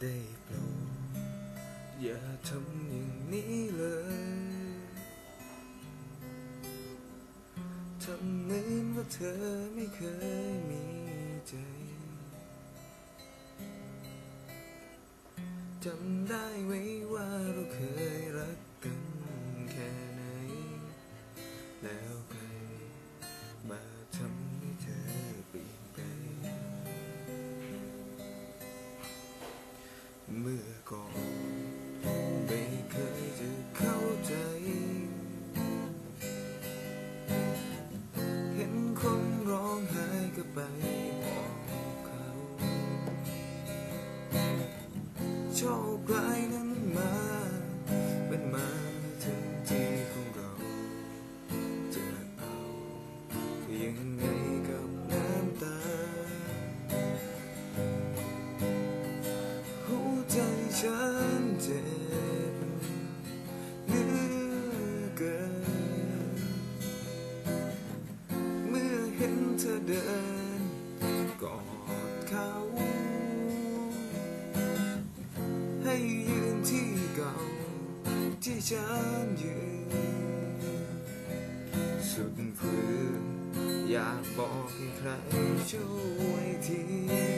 ได้โปรดอย่าทำอย่างนี้เลยทำเหมือนว่าเธอไม่เคยมีใจจำได้ไว้ว่าเราเคยรัก เมื่อก่อนไม่เคยจะเข้าใจ เห็นคนร้องไห้ก็ไปบอกเขาโชคร้ายนั้นมาเป็นมาถึงที่ของเราจะเอายังไง เธอเดินกอดเขา ให้ยืนที่เก่าที่ฉันยืน สุดฝืนอยากบอกให้ใครช่วยที